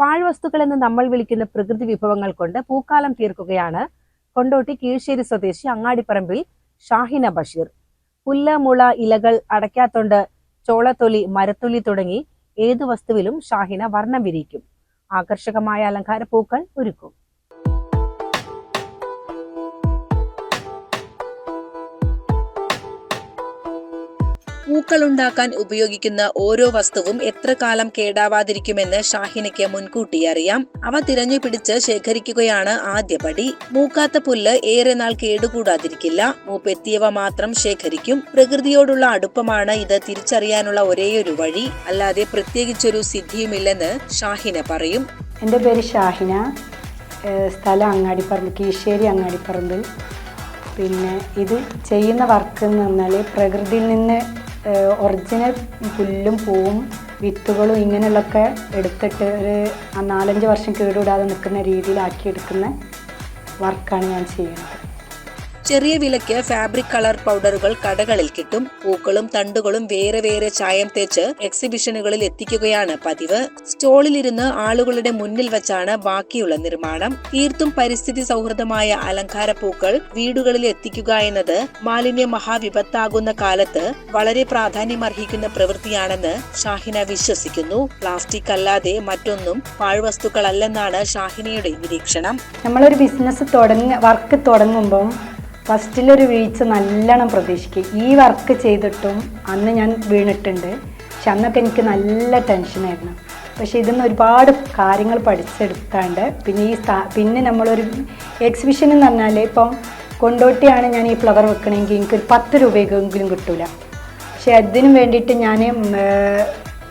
പാഴ്വസ്തുക്കൾ എന്ന് നമ്മൾ വിളിക്കുന്ന പ്രകൃതി വിഭവങ്ങൾ കൊണ്ട് പൂക്കാലം തീർക്കുകയാണ്. കൊണ്ടോട്ടി കീഴ്ശ്ശേരി സ്വദേശി അങ്ങാടിപ്പറമ്പിൽ ഷാഹിന ബഷീർ. പുല്ല് മുള ഇലകൾ അടയ്ക്കാത്തൊണ്ട് ചോളത്തൊലി മരത്തൊലി തുടങ്ങി ഏതു വസ്തുവിലും ഷാഹിന വർണം വിരിക്കും ആകർഷകമായ അലങ്കാര പൂക്കൾ ഒരുക്കും. പൂക്കളുണ്ടാക്കാൻ ഉപയോഗിക്കുന്ന ഓരോ വസ്തുവും എത്ര കാലം കേടാവാതിരിക്കുമെന്ന് ഷാഹിനയ്ക്ക് മുൻകൂട്ടി അറിയാം. അവ തിരഞ്ഞു പിടിച്ച് ശേഖരിക്കുകയാണ് ആദ്യപടി മൂക്കാത്ത പുല്ല് ഏറെ നാൾ കേടുകൂടാതിരിക്കില്ല. മൂപ്പെത്തിയവ മാത്രം ശേഖരിക്കും. പ്രകൃതിയോടുള്ള അടുപ്പമാണ് ഇത് തിരിച്ചറിയാനുള്ള ഒരേയൊരു വഴി. അല്ലാതെ പ്രത്യേകിച്ചൊരു സിദ്ധിയുമില്ലെന്ന് ഷാഹിന പറയും. എന്റെ പേര് ഷാഹിന. സ്ഥലം അങ്ങാടിപ്പറമ്പ് കീശ്ശേരി അങ്ങാടിപ്പറമ്പിൽ പിന്നെ ഇത് ചെയ്യുന്ന വർക്ക് എന്ന് പറഞ്ഞാൽ പ്രകൃതിയിൽ നിന്ന് ഒറിജിനൽ പുല്ലും പൂവും വിത്തുകളും ഇങ്ങനെയുള്ളതൊക്കെ എടുത്തിട്ട് ഒരു നാലഞ്ച് വർഷം കേടുകൂടാതെ നിൽക്കുന്ന രീതിയിലാക്കി എടുക്കുന്ന വർക്കാണ് ഞാൻ ചെയ്യുന്നത്. ചെറിയ വിലയ്ക്ക് ഫാബ്രിക് കളർ പൗഡറുകൾ കടകളിൽ കിട്ടും. പൂക്കളും തണ്ടുകളും വേറെ വേറെ ചായം തേച്ച് എക്സിബിഷനുകളിൽ എത്തിക്കുകയാണ് പതിവ്. സ്റ്റോളിലിരുന്ന് ആളുകളുടെ മുന്നിൽ വെച്ചാണ് ബാക്കിയുള്ള നിർമ്മാണം. തീർത്തും പരിസ്ഥിതി സൗഹൃദമായ അലങ്കാര പൂക്കൾ വീടുകളിൽ എത്തിക്കുക എന്നത് മാലിന്യ മഹാവിപത്താകുന്ന കാലത്ത് വളരെ പ്രാധാന്യമർഹിക്കുന്ന പ്രവൃത്തിയാണെന്ന് ഷാഹിന വിശ്വസിക്കുന്നു. പ്ലാസ്റ്റിക് അല്ലാതെ മറ്റൊന്നും പാഴ്വസ്തുക്കളല്ലെന്നാണ് ഷാഹിനയുടെ നിരീക്ഷണം. നമ്മളൊരു ബിസിനസ് തുടങ്ങ വർക്ക് തുടങ്ങുമ്പം ഫസ്റ്റിലൊരു വീഴ്ച നല്ലോണം പ്രതീക്ഷിക്കും. ഈ വർക്ക് ചെയ്തിട്ടും അന്ന് ഞാൻ വീണിട്ടുണ്ട്. പക്ഷെ അന്നൊക്കെ എനിക്ക് നല്ല ടെൻഷനായിരുന്നു പക്ഷെ ഇതിൽ നിന്ന് ഒരുപാട് കാര്യങ്ങൾ പഠിച്ചെടുക്കാണ്ട് പിന്നെ ഈ സ്ഥാ പിന്നെ നമ്മളൊരു എക്സിബിഷൻ എന്ന് പറഞ്ഞാൽ ഇപ്പം കൊണ്ടോട്ടിയാണ് ഞാൻ ഈ ഫ്ലവർ വെക്കണമെങ്കിൽ എനിക്കൊരു പത്ത് രൂപയെങ്കിലും കിട്ടൂല. പക്ഷെ അതിന് വേണ്ടിയിട്ട് ഞാൻ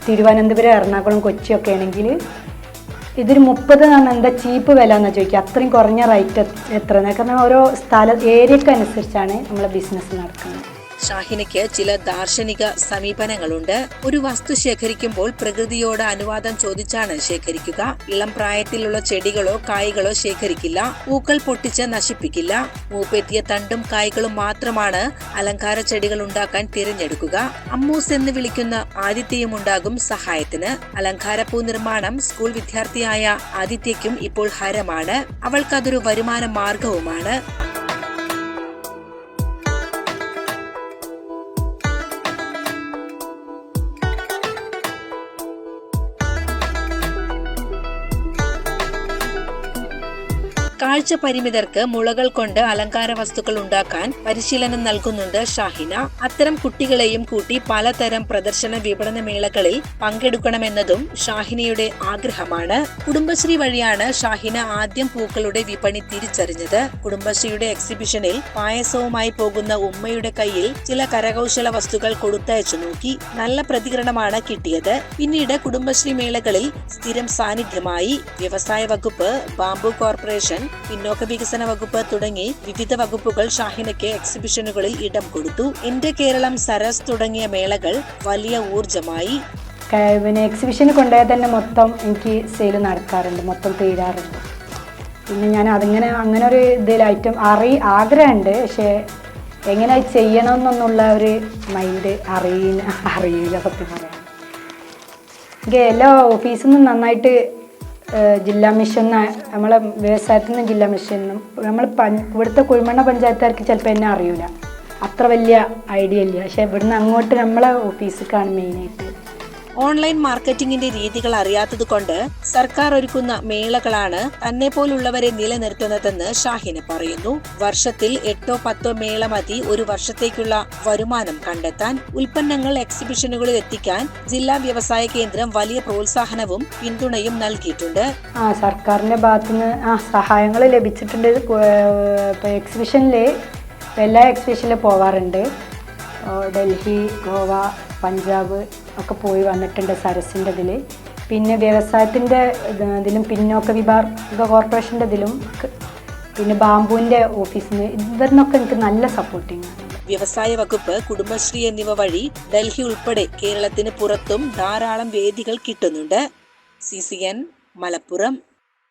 തിരുവനന്തപുരം എറണാകുളം കൊച്ചിയൊക്കെ ആണെങ്കിൽ ഇതൊരു മുപ്പത് എന്നാണ് എന്താ ചീപ്പ് വില എന്ന് ചോദിക്കുക. അത്രയും കുറഞ്ഞ റേറ്റ് എത്ര കാരണം ഓരോ സ്ഥല ഏരിയക്ക് അനുസരിച്ചാണ് നമ്മളെ ബിസിനസ് നടക്കുന്നത്. ഷാഹിനയ്ക്ക് ചില ദാർശനിക സമീപനങ്ങളുണ്ട്. ഒരു വസ്തു ശേഖരിക്കുമ്പോൾ പ്രകൃതിയോട് അനുവാദം ചോദിച്ചാണ് ശേഖരിക്കുക. ഇളം പ്രായത്തിലുള്ള ചെടികളോ കായ്കളോ ശേഖരിക്കില്ല. പൂക്കൾ പൊട്ടിച്ച് നശിപ്പിക്കില്ല. മൂപ്പെത്തിയ തണ്ടും കായ്കളും മാത്രമാണ് അലങ്കാര ചെടികൾ ഉണ്ടാക്കാൻ തിരഞ്ഞെടുക്കുക. അമ്മൂസ് എന്ന് വിളിക്കുന്ന ആദിത്യയും ഉണ്ടാകും സഹായത്തിന്. അലങ്കാര പൂ നിർമ്മാണം സ്കൂൾ വിദ്യാർത്ഥിയായ ആദിത്യയ്ക്കും ഇപ്പോൾ ഹരമാണ്. അവൾക്കതൊരു വരുമാന മാർഗവുമാണ് കാഴ്ച പരിമിതർക്ക് മുളകൾ കൊണ്ട് അലങ്കാര വസ്തുക്കൾ ഉണ്ടാക്കാൻ പരിശീലനം നൽകുന്നുണ്ട് ഷാഹിന. അത്തരം കുട്ടികളെയും കൂട്ടി പലതരം പ്രദർശന വിപണന മേളകളിൽ പങ്കെടുക്കണമെന്നതും ഷാഹിനയുടെ ആഗ്രഹമാണ്. കുടുംബശ്രീ വഴിയാണ് ഷാഹിന ആദ്യം പൂക്കളുടെ വിപണി തിരിച്ചറിഞ്ഞത്. കുടുംബശ്രീയുടെ എക്സിബിഷനിൽ പായസവുമായി പോകുന്ന ഉമ്മയുടെ കയ്യിൽ ചില കരകൗശല വസ്തുക്കൾ കൊടുത്തയച്ചു നോക്കി. നല്ല പ്രതികരണമാണ് കിട്ടിയത്. പിന്നീട് കുടുംബശ്രീ മേളകളിൽ സ്ഥിരം സാന്നിധ്യമായി വ്യവസായ വകുപ്പ് ബാംബു കോർപ്പറേഷൻ പിന്നോക്ക വികസന വകുപ്പ് തുടങ്ങി വിവിധ വകുപ്പുകൾ ഷാഹിനയ്ക്ക് എക്സിബിഷനുകളിൽ ഇടം കൊടുത്തു. എന്റെ കേരളം സരസ് തുടങ്ങിയ മേളകൾ വലിയ ഊർജമായി പിന്നെ എക്സിബിഷന് കൊണ്ടുപോയാൽ തന്നെ മൊത്തം എനിക്ക് സെയിൽ നടക്കാറുണ്ട്. മൊത്തം തീരാറുണ്ട്. പിന്നെ ഞാൻ അതിങ്ങനെ അങ്ങനെ ഒരു ഇതിലായിട്ടും അറി ആഗ്രഹമുണ്ട്. പക്ഷേ എങ്ങനെ ചെയ്യണം ചെയ്യണമെന്നൊന്നുള്ള ഒരു മൈൻഡ് അറിയില്ല അറിയില്ല സത്യം പറയാൻ. എനിക്ക് എല്ലാ ഓഫീസിൽ നിന്നും നന്നായിട്ട് ജില്ലാ മിഷൻ നമ്മളെ വ്യവസായത്തിൽ നിന്ന് ജില്ലാ മിഷനും നമ്മൾ ഇവിടുത്തെ കുഴിമണ്ണ പഞ്ചായത്തുകാർക്ക് ചിലപ്പോൾ എന്നെ അറിയില്ല അത്ര വലിയ ഐഡിയ ഇല്ല. പക്ഷേ ഇവിടുന്ന് അങ്ങോട്ട് നമ്മളെ ഓഫീസിലേക്കാണ് മെയിനായിട്ട് ഓൺലൈൻ മാർക്കറ്റിംഗിന്റെ രീതികൾ അറിയാത്തതുകൊണ്ട് സർക്കാർ ഒരുക്കുന്ന മേളകളാണ് തന്നെ പോലുള്ളവരെ നിലനിർത്തുന്നതെന്ന് ഷാഹിന് പറയുന്നു. വർഷത്തിൽ എട്ടോ പത്തോ മേള മതി ഒരു വർഷത്തേക്കുള്ള വരുമാനം കണ്ടെത്താൻ ഉൽപ്പന്നങ്ങൾ എക്സിബിഷനുകളിൽ എത്തിക്കാൻ ജില്ലാ വ്യവസായ കേന്ദ്രം വലിയ പ്രോത്സാഹനവും പിന്തുണയും നൽകിയിട്ടുണ്ട്. ആ സർക്കാരിന്റെ ഭാഗത്തുനിന്ന് ആ സഹായങ്ങൾ ലഭിച്ചിട്ടുണ്ട്. എക്സിബിഷനിൽ എല്ലാ എക്സിബിഷനിലും പോവാറുണ്ട്. ഡൽഹി ഗോവ പഞ്ചാബ് ഒക്കെ പോയി വന്നിട്ടുണ്ട് സരസിന്റെ ഇതിൽ പിന്നെ വ്യവസായത്തിന്റെ ഇതിലും പിന്നോക്ക വിഭാഗ കോർപ്പറേഷന്റെ ഇതിലും പിന്നെ ബാംബുവിന്റെ ഓഫീസിന് ഇവരിനൊക്കെ എനിക്ക് നല്ല സപ്പോർട്ടിങ് ആണ്. വ്യവസായ വകുപ്പ് കുടുംബശ്രീ എന്നിവ വഴി ഡൽഹി ഉൾപ്പെടെ കേരളത്തിന് പുറത്തും ധാരാളം വേദികൾ കിട്ടുന്നുണ്ട്. C C N Malappuram.